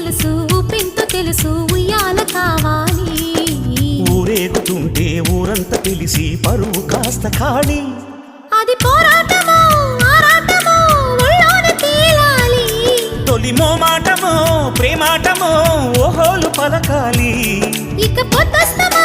అలుసు ఊపింతో తెలుసు ఉయ్యాల కావాలి. ఊరేగుతుంటే ఊరంతా తెలిసి పరువు కాస్త ఖాళీ అది పోరాటమో ఆరాటమో ఒళ్ళోన తేలాలి. తొలి మోమాటమో ప్రేమాటమో ఓహోలు పలకాలి. ఇక పొద్దస్తమానం